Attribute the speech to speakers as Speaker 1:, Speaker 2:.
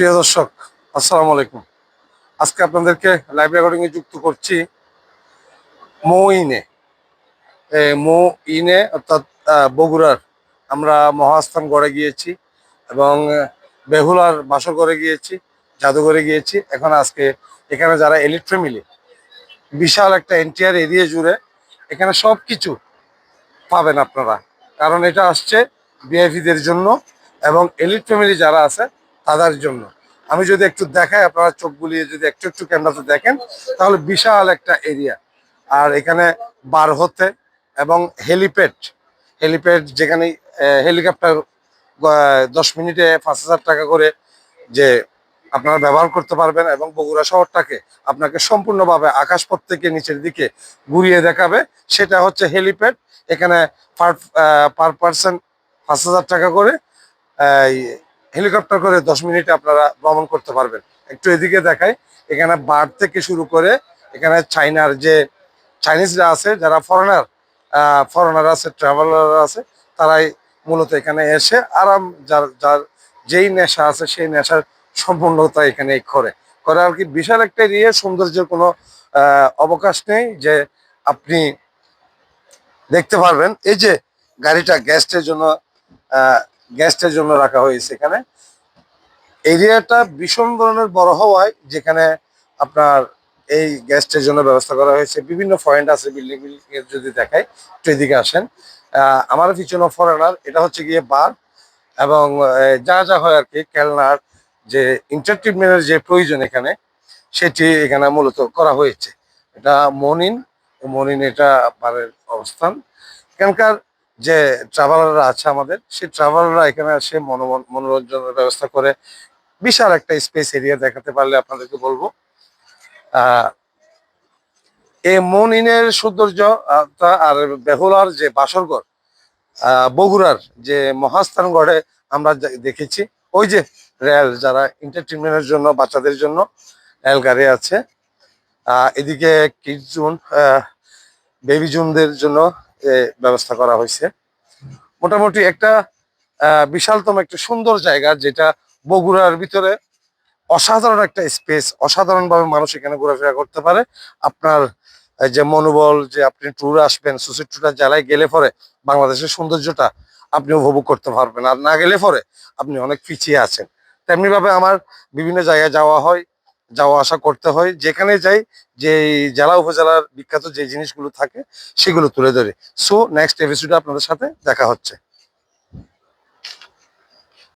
Speaker 1: প্রিয় দর্শক আসসালামু আলাইকুম। আজকে আপনাদেরকে লাইভ রেকর্ডিং এ যুক্ত করছি মৌ ইনে এ, মৌ ইনে অর্থাৎ বগুড়ার। আমরা মহাস্থান গড়ে গিয়েছি এবং বেহুলার বাসর করে গিয়েছি জাদুঘরে গিয়েছি। এখন আজকে এখানে যারা এলিট ফ্যামিলি বিশাল একটা এনটিআর এরিয়া জুড়ে এখানে সব কিছু পাবেন আপনারা। কারণ এটা আসছে ভিআইপিদের জন্য এবং এলিট ফ্যামিলি যারা আছে তাদের জন্য। আমি যদি একটু দেখাই, আপনারা চোখ বুলিয়ে যদি একটু একটু ক্যামেরাতে দেখেন, তাহলে বিশাল একটা এরিয়া। আর এখানে বার হতে এবং হেলিপ্যাড হেলিপ্যাড যেখানে হেলিকপ্টার দশ মিনিটে পাঁচ হাজার টাকা করে যে আপনারা ব্যবহার করতে পারবেন এবং বগুড়া শহরটাকে আপনাকে সম্পূর্ণভাবে আকাশপথ থেকে নিচের দিকে ঘুরিয়ে দেখাবে। সেটা হচ্ছে হেলিপ্যাড। এখানে পার পার পার্সন পাঁচ হাজার টাকা করে হেলিকপ্টার করে দশ মিনিটে আপনারা ভ্রমণ করতে পারবেন। একটু এদিকে দেখাই, এখানে বার থেকে শুরু করে এখানে চাইনার যে চাইনিজরা আছে, যারা ফরেনার ফরেনার আছে ট্রাভেলার আছে, তারাই মূলত এখানে এসে আরাম, যার যার যেই নেশা আছে, সেই নেশার সম্পূর্ণতা এখানে করে। করে আর কি বিশাল একটা এরিয়া, সৌন্দর্যের কোনো অবকাশ নেই যে আপনি দেখতে পারবেন। এই যে গাড়িটা গ্যাস্টের জন্য গ্যাস্টের জন্য রাখা হয়েছে এখানে। এরিয়াটা ভীষণ ধরনের বড় হওয়ায় যেখানে আপনার এই গ্যাস্টের জন্য ব্যবস্থা করা হয়েছে। বিভিন্ন পয়েন্ট আছে বিল্ডিং বিল্ডিং যদি দেখাই, একটু এদিকে আসেন। আমার পিছনে ফরেনার এটা হচ্ছে গিয়ে বার এবং যা যা হয় আর কি, খেলনার যে এন্টারটেনমেন্টের যে প্রয়োজন এখানে, সেটি এখানে মূলত করা হয়েছে। এটা মনিন মনিন এটা বারের অবস্থান। এখানকার যে ট্রাভেলাররা আছে আমাদের, সেই ট্রাভেলাররা এখানে আসে মনোরঞ্জনের ব্যবস্থা করে বিশাল একটা স্পেস এরিয়া দেখাতে পারলে আপনাদেরকে বলব। এই মনিনের সৌন্দর্য আর বেহুলার যে বাসরগড় বগুড়ার যে মহাস্থানগড়ে আমরা দেখেছি, ওই যে রেল যারা এন্টারটেনমেন্টের জন্য, বাচ্চাদের জন্য রেল গাড়ি আছে এদিকে কিডস জোন বেবি জোনদের জন্য ব্যবস্থা করা হয়েছে। মোটামুটি একটা বিশালতম একটা সুন্দর জায়গা যেটা বগুড়ার ভিতরে অসাধারণ একটা স্পেস, অসাধারণভাবে মানুষ এখানে ঘোরাফেরা করতে পারে। আপনার যে মনোবল, যে আপনি ট্যুর আসবেন সুসিড ট্যুরটা জেলায় গেলে পরে বাংলাদেশের সৌন্দর্যটা আপনি উপভোগ করতে পারবেন। আর না গেলে পরে আপনি অনেক পিছিয়ে আছেন। তেমনি ভাবে আমার বিভিন্ন জায়গায় যাওয়া হয়। যাওয়া আসা করতে হয়, যেখানে যাই যে জেলা উপজেলার বিখ্যাত যে জিনিসগুলো থাকে, সেগুলো তুলে ধরে। সো নেক্সট এপিসোডে আপনাদের সাথে দেখা হচ্ছে।